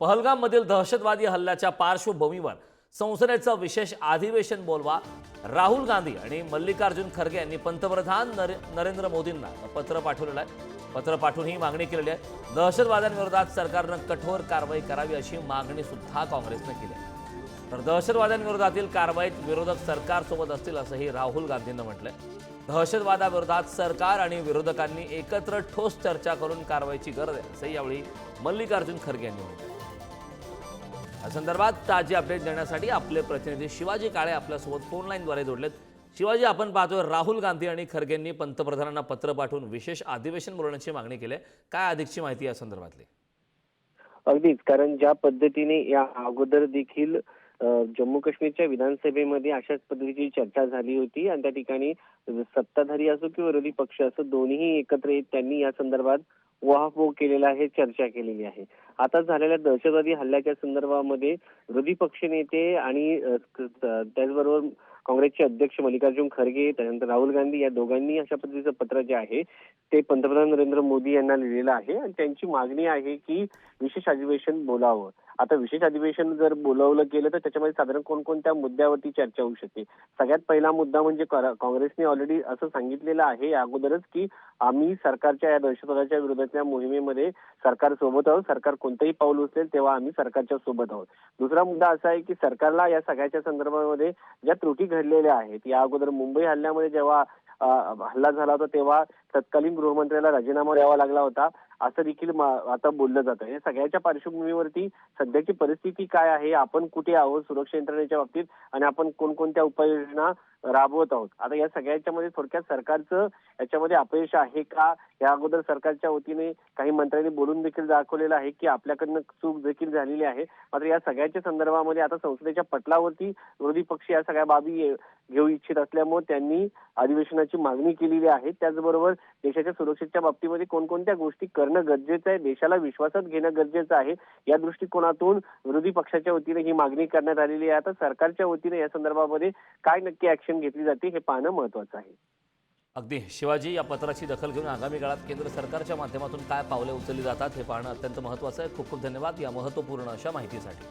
पहलगाममधील दहशतवादी हल्ल्याच्या पार्श्वभूमीवर संसदेचं विशेष अधिवेशन बोलवा राहुल गांधी आणि मल्लिकार्जुन खरगे यांनी पंतप्रधान नरे नरेंद्र मोदींना पत्र पाठवलेलं आहे. पत्र पाठवून ही मागणी केलेली आहे. दहशतवाद्यांविरोधात सरकारनं कठोर कारवाई करावी अशी मागणी सुद्धा काँग्रेसनं केली आहे. तर दहशतवाद्यांविरोधातील कारवाईत विरोधक सरकारसोबत असतील असंही राहुल गांधींनी म्हटलंय. दहशतवादाविरोधात सरकार आणि विरोधकांनी एकत्र ठोस चर्चा करून कारवाईची गरज आहे असंही यावेळी मल्लिकार्जुन खरगे यांनी म्हटलं या संदर्भात अपडेट देण्यासाठी आपले प्रतिनिधी शिवाजी काळे आपल्यासोबत फोनलाईनद्वारे जोडलेत. शिवाजी आपण पाहतोय राहुल गांधी आणि खरगेंनी पंतप्रधानांना पत्र पाठवून विशेष अधिवेशन बोलवण्याची मागणी केली काय अधिकची माहिती या संदर्भातली? अगदीच कारण ज्या पद्धतीने या अगोदर देखील जम्मू काश्मीरच्या विधानसभेमध्ये अशाच पद्धतीची चर्चा झाली होती आणि त्या ठिकाणी सत्ताधारी असो किंवा विरोधी पक्ष असो दोन्हीही एकत्र येत त्यांनी या संदर्भात उहापोह केलेला आहे चर्चा केलेली आहे. आता झालेल्या दहशतवादी हल्ल्याच्या संदर्भामध्ये विरोधी पक्ष नेते आणि त्याचबरोबर काँग्रेसचे अध्यक्ष मल्लिकार्जुन खरगे त्यानंतर राहुल गांधी या दोघांनी अशा पद्धतीचं पत्र जे आहे ते पंतप्रधान नरेंद्र मोदी यांना लिहिलेलं आहे. आणि त्यांची मागणी आहे की विशेष अधिवेशन बोलावं. आता विशेष अधिवेशन जर बोलवलं गेलं तर त्याच्यामध्ये साधारण कोणकोणत्या मुद्द्यावरती चर्चा होऊ शकते? सगळ्यात पहिला मुद्दा म्हणजे काँग्रेसने ऑलरेडी असं सांगितलेलं आहे या अगोदरच की आम्ही सरकारच्या या दहशतवादाच्या विरोधातल्या मोहिमेमध्ये सरकार सोबत आहोत. सरकार कोणतंही पाऊल उचलेल तेव्हा आम्ही सरकारच्या सोबत आहोत. दुसरा मुद्दा असा आहे की सरकारला या सगळ्याच्या संदर्भामध्ये ज्या त्रुटी घडलेल्या आहेत या अगोदर मुंबई हल्ल्यामध्ये जेव्हा हल्ला झाला होता तेव्हा तत्कालीन गृहमंत्र्याला राजीनामा द्यावा लागला होता. असं देखील मा- आता बोललं जातं. या सगळ्याच्या पार्श्वभूमीवरती सध्याची परिस्थिती काय आहे? आपण कुठे आहोत? सुरक्षा यंत्रणेच्या बाबतीत आणि आपण कोणकोणत्या उपाययोजना राबवत आहोत? आता या सगळ्याच्या मध्ये थोडक्यात सरकारचं याच्यामध्ये अपयश आहे का? या अगोदर सरकारच्या वतीने काही मंत्र्यांनी बोलून देखील दाखवलेलं आहे की आपल्याकडनं चूक देखील झालेली आहे. मात्र या सगळ्याच्या संदर्भामध्ये आता संसदेच्या पटलावरती विरोधी पक्ष या सगळ्या बाबी घेऊ इच्छित असल्यामुळे त्यांनी अधिवेशनाची मागणी केलेली आहे. त्याचबरोबर देशाच्या सुरक्षेच्या बाबतीमध्ये कोणकोणत्या गोष्टी करणं गरजेचं आहे. देशाला विश्वासात घेणं गरजेचं आहे. या दृष्टिकोनातून विरोधी पक्षाच्या वतीने ही मागणी करण्यात आलेली आहे. आता सरकारच्या वतीने या संदर्भामध्ये काय नक्की ऍक्शन घेतली जाते हे पाहणं महत्वाचं आहे. अगदी. शिवाजी या पत्राची दखल घेऊन आगामी काळात केंद्र सरकारच्या माध्यमातून काय पावले उचलली जातात हे पाहणं अत्यंत महत्त्वाचं आहे. खूप खूप धन्यवाद या महत्त्वपूर्ण अशा माहितीसाठी.